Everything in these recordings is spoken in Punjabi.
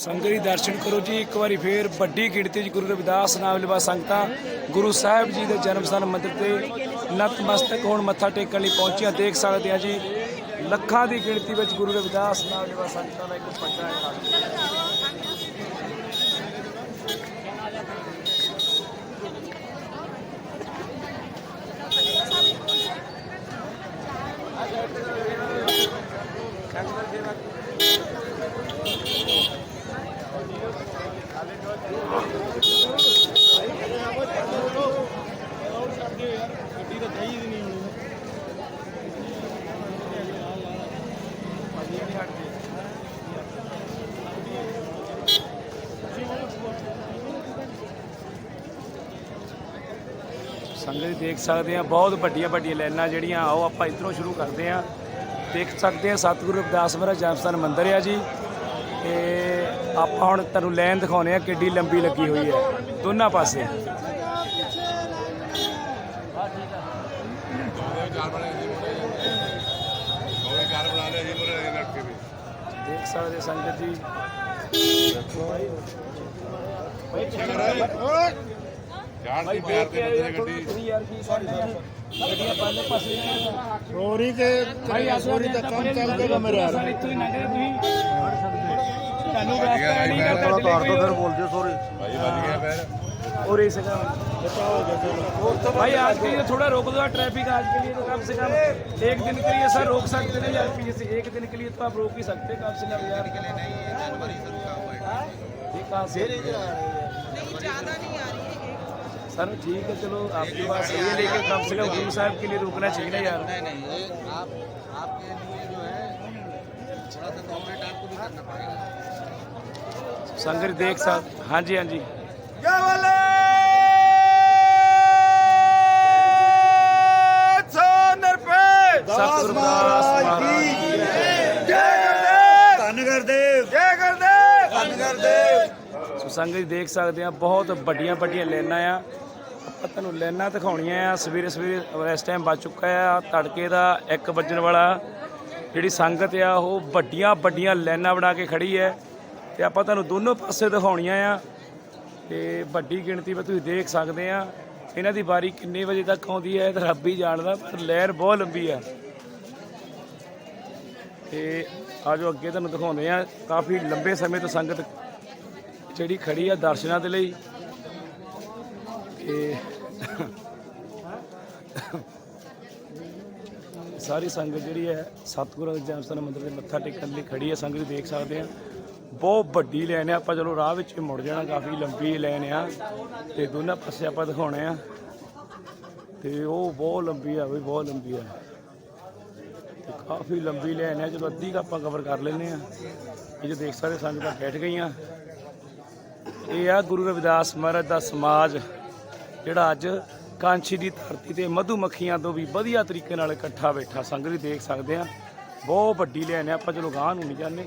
ਸੰਗਤ ਦੀ ਦਰਸ਼ਨ ਕਰੋ ਜੀ। ਇੱਕ ਵਾਰੀ ਫੇਰ ਵੱਡੀ ਗਿਣਤੀ 'ਚ ਗੁਰੂ ਰਵਿਦਾਸ ਨਾਮ ਲਿਵਾ ਸੰਗਤਾਂ। ਗੁਰੂ ਸਾਹਿਬ ਜੀ ਦੇ ਜਨਮ ਸਥਾਨ ਮੰਦਿਰ ਤੇ ਨਤਮਸਤਕ ਹੋਣ ਮੱਥਾ ਟੇਕਣ ਲਈ ਪਹੁੰਚੀਆਂ ਦੇਖ ਸਕਦੇ ਆ ਜੀ, ਲੱਖਾਂ ਦੀ ਗਿਣਤੀ ਵਿੱਚ ਗੁਰੂ ਰਵਿਦਾਸ ਨਾਮ ਲਿਵਾ ਸੰਗਤਾਂ ਦਾ ਇੱਕ ਵੱਡਾ ਇਕੱਠ ਸੰਗਤ ਜੀ ਦੇਖ ਸਕਦੇ ਆ ਬਹੁਤ ਵੱਡੀਆਂ ਵੱਡੀਆਂ ਲਾਈਨਾਂ ਜਿਹੜੀਆਂ ਆਓ ਆਪਾਂ ਇਧਰੋਂ ਸ਼ੁਰੂ ਕਰਦੇ ਆ ਦੇਖ ਸਕਦੇ ਆ ਸਤਿਗੁਰੂ ਰਵਿਦਾਸ ਮਹਾਰਾਜ ਜਨਮ ਸਥਾਨ ਮੰਦਿਰ ਆ ਜੀ। ਤੇ ਆਪਾਂ ਹੁਣ ਤੁਹਾਨੂੰ ਲਾਈਨ ਦਿਖਾਉਨੇ ਆ ਕਿੱਡੀ ਲੰਬੀ ਲੱਗੀ ਹੋਈ ਹੈ। ਦੋਨਾਂ ਪਾਸੇ। ਦੇਖ ਸਕਦੇ ਸੰਗਤ ਜੀ। ਭਾਈ ਦੇਖ ਕੇ ਆਏ ਗੱਡੀ ਤੁਸੀਂ ਯਾਰ ਕੀ ਕਰਦੇ ਆ ਗੱਡੀਆਂ ਪਾਲੇ ਪਾਸੇ ਚੋਰੀ ਕੇ ਭਾਈ ਚੋਰੀ ਦਾ ਕੰਮ ਚੱਲਦਾ ਮੇਰੇ ਯਾਰ ਸਰ ਇੱਥੋਂ ਹੀ ਲੰਘਦੇ ਤੁਸੀਂ ਤੁਹਾਨੂੰ ਰਸਤਾ ਨਹੀਂ ਕਰਦਾ ਥੋੜਾ ਤਾਰ delivery ਤੋਂ ਫਿਰ ਦਾ। ਬੋਲ ਦਿਓ ਸੋਰੀ और ऐसे का भाई आज के लिए थोड़ा रोक दो ट्रैफिक आज के लिए तो कम से कम एक दिन के लिए सर रोक सकते हैं यार पीछे से एक दिन के लिए तो आप रोक ही सकते हैं कम से कम यार के लिए नहीं ये कहाँ से सर ठीक है चलो आपके पास ये लेकिन कम से कम गुरु साहब के लिए रुकना चाहिए ना यार नहीं नहीं ये आप आपके लिए जो है थोड़ा सा कॉपरेट आपको भी करना पड़ेगा। संगत देख सक हाँ जी हाँ जी। सतगुरु महाराज। ਸੰਗਤ ਜੀ ਦੇਖ ਸਕਦੇ ਆ ਬਹੁਤ ਵੱਡੀਆਂ ਵੱਡੀਆਂ ਲਾਈਨਾਂ ਆ। ਆਪਾਂ ਤੁਹਾਨੂੰ ਲਾਈਨਾਂ ਦਿਖਾਉਣੀਆਂ ਆ। ਸਵੇਰੇ ਸਵੇਰੇ ਇਸ ਟਾਈਮ ਵੱਜ ਚੁੱਕਾ ਆ, ਤੜਕੇ ਦਾ 1 ਵਜਣ ਵਾਲਾ। ਜਿਹੜੀ ਸੰਗਤ ਆ, ਉਹ ਵੱਡੀਆਂ ਵੱਡੀਆਂ ਲਾਈਨਾਂ ਬਣਾ ਕੇ ਖੜੀ ਹੈ। ਤੇ ਆਪਾਂ ਤੁਹਾਨੂੰ ਦੋਨੋਂ ਪਾਸੇ ਦਿਖਾਉਣੀਆਂ ਆ। ਤੇ ਵੱਡੀ ਗਿਣਤੀ ਵਿੱਚ ਤੁਸੀਂ ਦੇਖ ਸਕਦੇ ਆ। ਇਹਨਾਂ ਦੀ ਵਾਰੀ ਕਿੰਨੇ ਵਜੇ ਤੱਕ ਆਉਂਦੀ ਹੈ, ਇਹ ਤਾਂ ਰੱਬ ਹੀ ਜਾਣਦਾ, ਪਰ ਲਹਿਰ ਬਹੁਤ ਲੰਬੀ ਆ। ਤੇ ਆਜੋ ਅੱਗੇ ਤੁਹਾਨੂੰ ਦਿਖਾਉਂਦੇ ਆ। ਕਾਫੀ ਲੰਬੇ ਸਮੇਂ ਤੋਂ ਸੰਗਤ ਜਿਹੜੀ ਖੜੀ ਆ ਦਰਸ਼ਨਾਂ ਦੇ ਲਈ ਤੇ ਸਾਰੀ ਸੰਗਤ ਜਿਹੜੀ ਹੈ ਸਤਿਗੁਰੂ ਜਨਮ ਸਥਾਨ ਮੰਦਿਰ ਦੇ ਮੱਥਾ ਟੇਕਣ ਲਈ ਖੜੀ ਹੈ। ਸੰਗਤ ਦੇਖ ਸਕਦੇ ਆ। ਬਹੁਤ ਵੱਡੀ ਲਾਈਨ ਆ ਆਪਾਂ ਚਲੋ ਰਾਹ ਵਿੱਚ ਮੁੜ ਜਾਣਾ, ਕਾਫੀ ਲੰਬੀ ਲਾਈਨ ਆ ਤੇ ਦੋਨਾਂ ਪਾਸੇ ਆਪਾਂ ਦਿਖਾਉਣੇ ਆ। ਤੇ ਉਹ ਬਹੁਤ ਲੰਬੀ ਆ ਵੀ ਬਹੁਤ ਲੰਬੀ ਆ। ਤੇ ਕਾਫੀ ਲੰਬੀ ਲਾਈਨ ਆ ਜਦੋਂ ਅੱਧੀ ਕੁ ਆਪਾਂ ਕਵਰ ਕਰ ਲੈਨੇ ਆ। ਇਹ ਜੋ ਦੇਖ ਸਕਦੇ ਸੰਗਤਾਂ ਬੈਠ ਗਈਆਂ। ਇਹ ਆ ਗੁਰੂ ਰਵਿਦਾਸ ਮਹਾਰਾਜ ਦਾ ਸਮਾਜ, ਜਿਹੜਾ ਅੱਜ ਕਾਂਛੀ ਦੀ ਧਰਤੀ ਤੇ ਮਧੂ ਮੱਖੀਆਂ ਤੋਂ ਵੀ ਵਧੀਆ ਤਰੀਕੇ ਨਾਲ ਇਕੱਠਾ ਬੈਠਾ। ਸੰਗਤ ਜੀ ਦੇਖ ਸਕਦੇ ਆ ਬਹੁਤ ਵੱਡੀ ਲੈਣ ਹੈ। ਆਪਾਂ ਚਲੋ ਗਾਂ ਨੂੰ ਨਹੀਂ ਜਾਂਦੇ।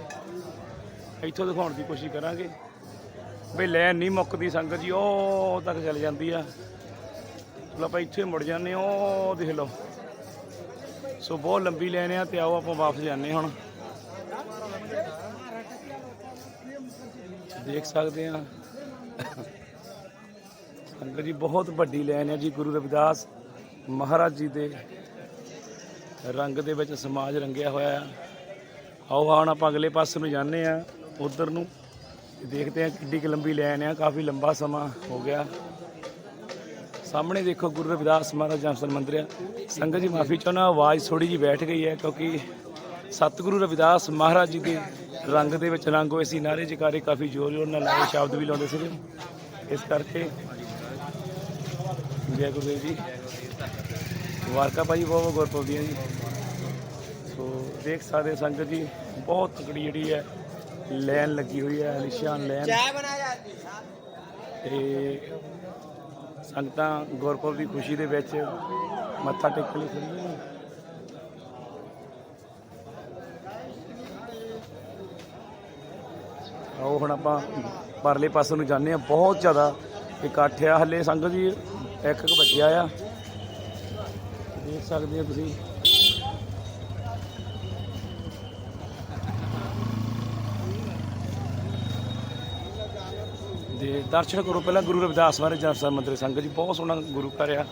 ਇੱਥੋਂ ਦਿਖਾਉਣ ਦੀ ਕੋਸ਼ਿਸ਼ ਕਰਾਂਗੇ। ਵੀ ਲੈਣ ਨਹੀਂ ਮੁੱਕਦੀ ਸੰਗਤ ਜੀ, ਉਹ ਤੱਕ ਚੱਲ ਜਾਂਦੀ ਆ। ਚਲੋ ਆਪਾਂ ਇੱਥੇ ਮੁੜ ਜਾਂਦੇ ਉਹ ਦੇਖ ਲਓ। ਸੋ ਬਹੁਤ ਲੰਬੀ ਲੈਣ ਆ ਤੇ ਆਓ ਆਪਾਂ ਵਾਪਸ ਜਾਂਦੇ ਹਾਂ ਹੁਣ। ਦੇਖ ਸਕਦੇ ਆ ਸੰਗਤ ਜੀ ਬਹੁਤ ਵੱਡੀ ਲਾਈਨ ਹੈ ਜੀ, ਗੁਰੂ ਰਵਿਦਾਸ ਮਹਾਰਾਜ ਜੀ ਦੇ ਰੰਗ ਦੇ ਵਿੱਚ ਸਮਾਜ ਰੰਗਿਆ ਹੋਇਆ ਆ। ਆਓ ਹੁਣ ਆਪਾਂ ਅਗਲੇ ਪਾਸੇ ਨੂੰ ਜਾਂਦੇ ਆ ਉਧਰ ਨੂੰ। ਦੇਖਦੇ ਆ ਕਿੱਡੀ ਕੁ ਲੰਬੀ ਲਾਈਨ ਆ, ਕਾਫੀ ਲੰਬਾ ਸਮਾਂ ਹੋ ਗਿਆ। ਸਾਹਮਣੇ ਦੇਖੋ ਗੁਰੂ ਰਵਿਦਾਸ ਮਹਾਰਾਜ ਜਨਸਨ ਮੰਦਿਰ ਆ। ਸੰਗਤ ਜੀ, ਮਾਫੀ ਚਾਹੁੰਦਾ, ਆਵਾਜ਼ ਥੋੜੀ ਜੀ ਬੈਠ ਗਈ ਹੈ, ਕਿਉਂਕਿ ਸਤਿਗੁਰੂ ਰਵਿਦਾਸ ਮਹਾਰਾਜ ਜੀ ਦੇ ਰੰਗ ਦੇ ਵਿੱਚ ਰੰਗ ਹੋਏ ਸੀ ਨਾਰੇ ਜਕਾਰੇ ਕਾਫੀ ਜ਼ੋਰ ਜ਼ੋਰ ਨਾਲ ਲਾਏ ਸ਼ਬਦ ਵੀ ਲਾਉਂਦੇ ਸੀਗੇ। ਇਸ ਕਰਕੇ ਜੈ ਗੁਰਦੇਵ ਜੀ। ਵਾਰਕਾ ਭਾਈ ਬਹੁਤ ਬਹੁਤ ਗੁਰਪੁਰਬ ਦੀਆਂ ਜੀ। ਸੋ ਦੇਖ ਸਕਦੇ ਸੰਗਤ ਜੀ ਬਹੁਤ ਤਕੜੀ ਜਿਹੜੀ ਹੈ ਲੈਨ ਲੱਗੀ ਹੋਈ ਹੈ ਨਿਸ਼ਾਨ ਲੈਨ ਤੇ ਸੰਗਤਾਂ ਗੁਰਪੁਰਬ ਦੀ ਖੁਸ਼ੀ ਦੇ ਵਿੱਚ ਮੱਥਾ ਟੇਕਣ ਲਈ ਖੜੀਆਂ ਨੇ। ਉਹ ਹੁਣ ਆਪਾਂ ਪਰਲੇ ਪਾਸੇ ਨੂੰ ਜਾਂਦੇ ਆ ਬਹੁਤ ਜ਼ਿਆਦਾ ਇਕੱਠ ਆ ਹੱਲੇ ਸੰਗਤ ਜੀ ਇੱਕ ਇੱਕ ਵੱਜਿਆ ਆ। ਦੇਖ ਸਕਦੇ ਹੋ ਤੁਸੀਂ। ਦੇ ਦਰਸ਼ਨ ਕਰੋ ਪਹਿਲਾਂ ਗੁਰੂ ਰਵਿਦਾਸ ਮਹਾਰਾਜ ਜਪਸਾ ਮੰਦਿਰ। ਸੰਗਤ ਜੀ ਬਹੁਤ ਸੋਹਣਾ ਗੁਰੂ ਘਰ ਆ।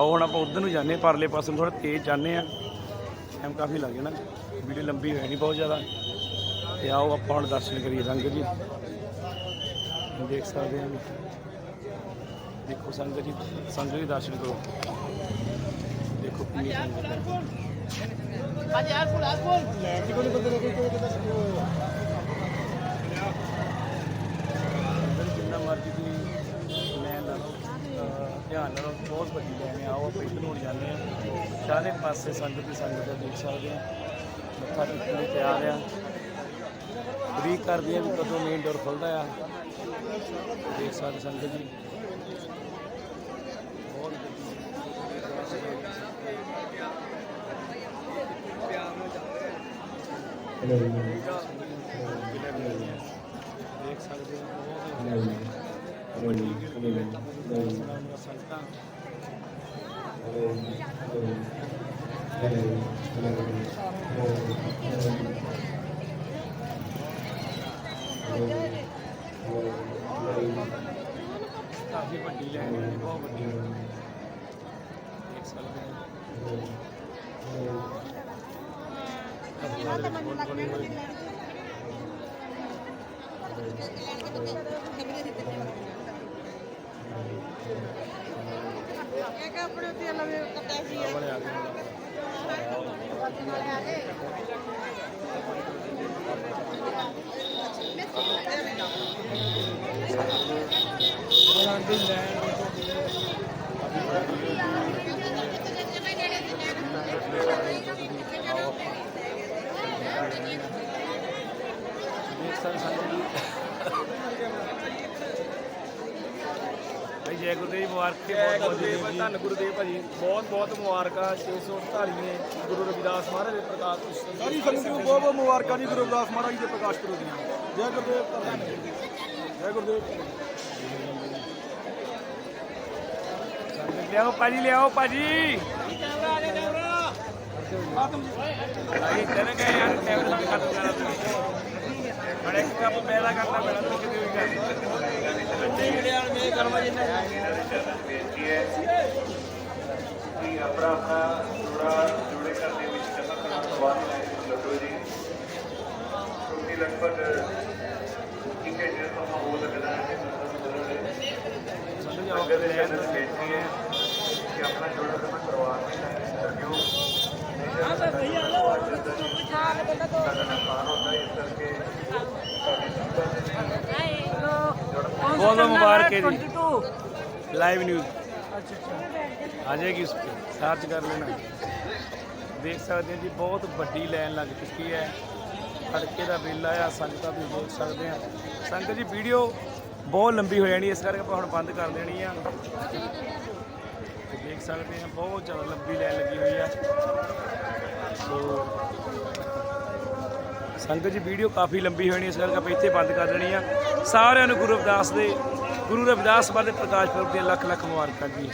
ਆਓ ਹੁਣ ਆਪਾਂ ਉਧਰ ਨੂੰ ਜਾਂਦੇ ਹਾਂ, ਪਰਲੇ ਪਾਸੇ ਨੂੰ ਥੋੜਾ ਤੇਜ਼ ਜਾਂਦੇ ਆ ਟਾਈਮ ਕਾਫੀ ਲੱਗ ਜਾਣਾ। ਵੀਡੀਓ ਲੰਬੀ ਹੋਈ ਨਹੀਂ ਬਹੁਤ ਜ਼ਿਆਦਾ। ਤੇ ਆਓ ਆਪਾਂ ਹੁਣ ਦਰਸ਼ਨ ਕਰੀਏ ਸੰਗਤ ਜੀ। ਦੇਖ ਸਕਦੇ ਹਾਂ ਦੇਖੋ ਸੰਗਤ ਜੀ ਸੰਗਤ ਜੀ ਦਰਸ਼ਨ ਕਰੋ। ਦੇਖੋ ਕਿੰਨੀ ਸੰਗਤ ਹੈ ਅੰਦਰ ਜਿੰਨਾ ਮਰਜ਼ੀ ਦੀ ਲੈਣ ਲਾ ਲਓ ਅਹ ਧਿਆਨ ਨਾਲ ਬਹੁਤ ਵੱਡੀ ਲੈਣ ਆ। ਉਹ ਆਪਾਂ ਇੱਧਰ ਨੂੰ ਜਾਂਦੇ ਆ ਚਾਰੇ ਪਾਸੇ ਸੰਗਤ ਦੀ ਸੰਗਤ ਦੇਖ ਸਕਦੇ ਆ ਮੱਥਾ ਟੇਕਣ ਲਈ ਤਿਆਰ ਆ। ਤਰੀਕ ਕਰਦੀ ਆ ਵੀ ਕਦੋਂ ਮੇਨ ਡੋਰ ਖੁੱਲਦਾ ਆ। ਦੇਖ ਸਕਦੇ ਸੰਗਤ ਜੀ। ਬਹੁਤ ਦੇਖ ਸਕਦੇ ਹੋ ਬਹੁਤ ਵੱਡੀ ਗਿਣਤੀ ਵਿੱਚ ਕਾਫੀ ਵੱਡੀ ਲੈਣ ਹੈ ਬਹੁਤ ਵੱਡੀ ਦੇਖ ਸਕਦੇ ਹੋ ਵਾਲੇ ਆ ਗਏ ਉਹਨਾਂ ਦੀ ਲੈਣ ਦੇਖ ਸਕਦੇ ਸੰਗਤ ਜੀ ਭਾਈ ਜੈ ਗੁਰਦੇਵ ਜੀ, ਮੁਬਾਰਕ ਬਹੁਤ ਬਹੁਤ ਜੀ ਧੰਨ ਗੁਰਦੇਵ ਭਾਜੀ। ਬਹੁਤ ਬਹੁਤ ਮੁਬਾਰਕਾਂ 648 ਨੇ ਗੁਰੂ ਰਵਿਦਾਸ ਮਹਾਰਾਜ ਦੇ ਪ੍ਰਕਾਸ਼ ਪੁਰਬ ਸਾਰੀ ਸੰਗਤ ਨੂੰ ਬਹੁਤ ਬਹੁਤ ਮੁਬਾਰਕਾਂ ਜੀ ਗੁਰੂ ਰਵਿਦਾਸ ਮਹਾਰਾਜ ਜੀ ਦੇ ਪ੍ਰਕਾਸ਼ ਕਰੋ ਦੀਆਂ। ਜੈ ਗੁਰਦੇਵ ਧੰਨ ਜੈ ਗੁਰਦੇਵ। ਲਿਆਓ ਭਾਜੀ ਲਿਆਓ ਭਾਜੀ। ਆਈ ਚਲੇ ਗਏ ਯਾਰ ਕੈਮਰਾ ਵੀ ਖਤਮ ਕਰਾ ਦਿੱਤਾ ਬੜੇ ਕੱਪ ਪੈਦਾ ਕਰਨਾ ਪੈਣਾ ਤੂੰ ਕਿਤੇ ਵੀ ਕਰ ਅੱਡੇ ਜਿਹੜੇ ਆਣ ਮੇ ਕਰਵਾ ਜਿੰਨਾ ਬੇਨਤੀ ਹੈ ਕਿ ਆਪਣਾ ਆਪਣਾ ਜੋੜਾ ਜੋੜੇ ਘਰ ਦੇ ਵਿੱਚ ਜਮ੍ਹਾਂ ਕਰਾਉਣ ਤੋਂ ਬਾਅਦ ਲਾਈਨ ਵਿੱਚ ਲੱਗੋ ਜੀ ਕਿਉਂਕਿ ਲਗਭਗ ਇੱਕ ਘੰਟੇ ਤੋਂ ਮਾਹੌਲ ਲੱਗਦਾ ਹੈ ਸਮਝ ਆਓ ਅਗਰ ਇਹ ਅੰਦਰ ਬੇਨਤੀ ਹੈ ਕਿ ਆਪਣਾ ਜੋੜਾ ਜਮ੍ਹਾਂ ਕਰਵਾ ਕੇ ਲਾਈਨ ਵਿੱਚ ਲੱਗਿਓ ਹਾਂ ਸਰ ਭਈਆ ਲੋ ਸਾਡਾ ਨੁਕਸਾਨ ਹੁੰਦਾ ਹੈ, ਇਸ ਕਰਕੇ ਸਾਡੀ ਸੰਗਤ ਦੇ ਲਈ बहुत बहुत मुबारक है जी लाइव न्यूज आ जाएगी उस पर सर्च कर लेना ਦੇਖ ਸਕਦੇ ਹੋ ਜੀ ਬਹੁਤ ਵੱਡੀ ਲਾਈਨ ਲੱਗ ਚੁੱਕੀ ਹੈ ਤੜਕੇ ਦਾ ਵੇਲਾ ਆ ਸੰਗਤਾਂ ਵੀ ਦੇਖ ਸਕਦੇ ਆ ਸੰਗਤ ਜੀ ਵੀਡੀਓ ਬਹੁਤ ਲੰਬੀ ਹੋ ਜਾਣੀ ਇਸ ਕਰਕੇ ਆਪਾਂ ਹੁਣ ਬੰਦ ਕਰ ਦੇਣੀ ਆ ਤੇ ਦੇਖ ਸਕਦੇ ਆ ਬਹੁਤ ਜ਼ਿਆਦਾ ਲੰਬੀ ਲਾਈਨ ਲੱਗੀ ਹੋਈ ਆ। ਸੋ, ਸੰਗਤ ਜੀ, ਵੀਡੀਓ ਕਾਫੀ ਲੰਬੀ ਹੋਣੀ ਇਸ ਕਰਕੇ ਆਪਾਂ ਇੱਥੇ ਬੰਦ ਕਰ ਦੇਣੀ ਆ। ਸਾਰਿਆਂ ਨੂੰ ਗੁਰੂ ਰਵਿਦਾਸ ਦੇ, ਗੁਰੂ ਰਵਿਦਾਸ ਬਾਰੇ ਪ੍ਰਕਾਸ਼ ਪੁਰਬ ਦੀਆਂ ਲੱਖ ਲੱਖ ਮੁਬਾਰਕਾਂ ਜੀ।